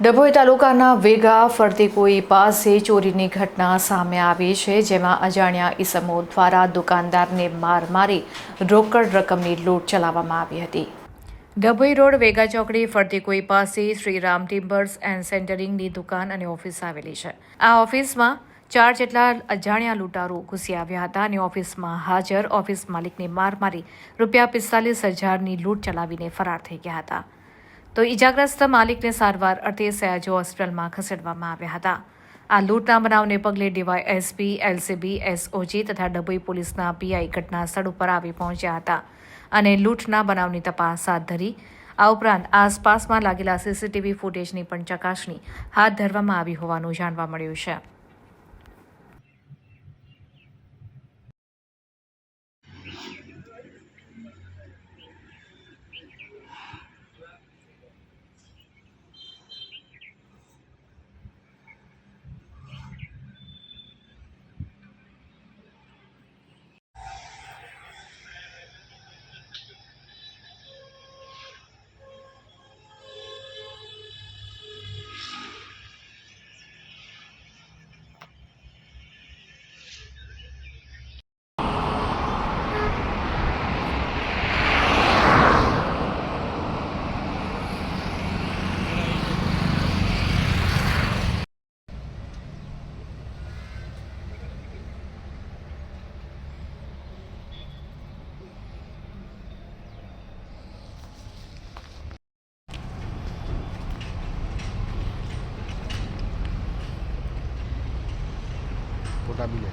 ડભોઈ તાલુકાના વેગા ફરતી કોઈ પાસે ચોરીની ઘટના સામે આવી છે, જેમાં અજાણ્યા ઈસમો દ્વારા દુકાનદારને માર મારી રોકડ રકમની લૂંટ ચલાવવામાં આવી હતી. ડભોઈ રોડ વેગા ચોકડી ફરતી કોઈ પાસે શ્રીરામ ટિમ્બર્સ એન્ડ સેન્ટરિંગની દુકાન અને ઓફિસ આવેલી છે. આ ઓફિસમાં ચાર જેટલા અજાણ્યા લૂંટારો ઘૂસી આવ્યા હતા અને ઓફિસમાં હાજર ઓફિસ માલિકને માર મારી રૂપિયા પિસ્તાલીસ હજારની લૂંટ ચલાવીને ફરાર થઈ ગયા હતા. તો ઇજાગ્રસ્ત માલિકને સારવાર અર્થે સયાજો હોસ્પિટલમાં ખસેડવામાં આવ્યા હતા. આ લૂંટના બનાવને પગલે ડીવાય એસપી એલસીબી, એસઓજી તથા ડભોઈ પોલીસના પીઆઈ ઘટના સ્થળ ઉપર આવી પહોંચ્યા હતા અને લૂંટના બનાવની તપાસ હાથ ધરી. આ ઉપરાંત આસપાસમાં લાગેલા સીસીટીવી ફૂટેજની પણ ચકાસણી હાથ ધરવામાં આવી હોવાનું જાણવા મળ્યું છે. গোটা মিলে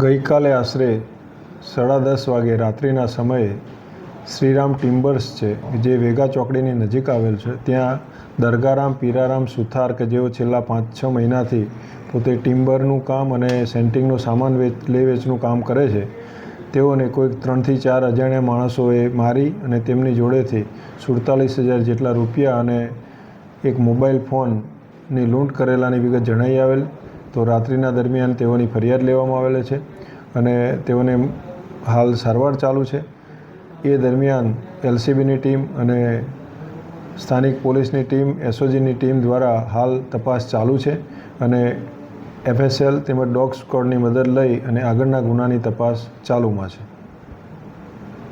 ગઈકાલે આશરે સાડા દસ વાગે રાત્રિના સમયે શ્રીરામ ટિમ્બર્સ છે, જે વેગા ચોકડીની નજીક આવેલ છે. ત્યાં દરગારામ, પીરારામ, સુથાર કે જેઓ છેલ્લા પાંચ છ મહિનાથી પોતે ટિમ્બરનું કામ અને સેન્ટિંગનું સામાન વેચ, લે વેચનું કામ કરે છે. તેઓને કોઈક ત્રણથી ચાર અજાણ્યા માણસોએ મારી અને તેમની જોડેથી સુડતાલીસ હજાર જેટલા રૂપિયા અને એક મોબાઈલ ફોનની લૂંટ કરેલાની વિગત જણાઈ આવેલ. તો રાત્રિના દરમિયાન તેઓની ફરિયાદ લેવામાં આવેલ છે અને તેઓને હાલ સારવાર ચાલુ છે. એ દરમિયાન એલસીબીની ટીમ અને સ્થાનિક પોલીસની ટીમ, એસઓજીની ટીમ દ્વારા હાલ તપાસ ચાલુ છે અને એફએસએલ તેમજ ડોગ સ્કોડની મદદ લઈ અને આગળના ગુનાની તપાસ ચાલુમાં છે.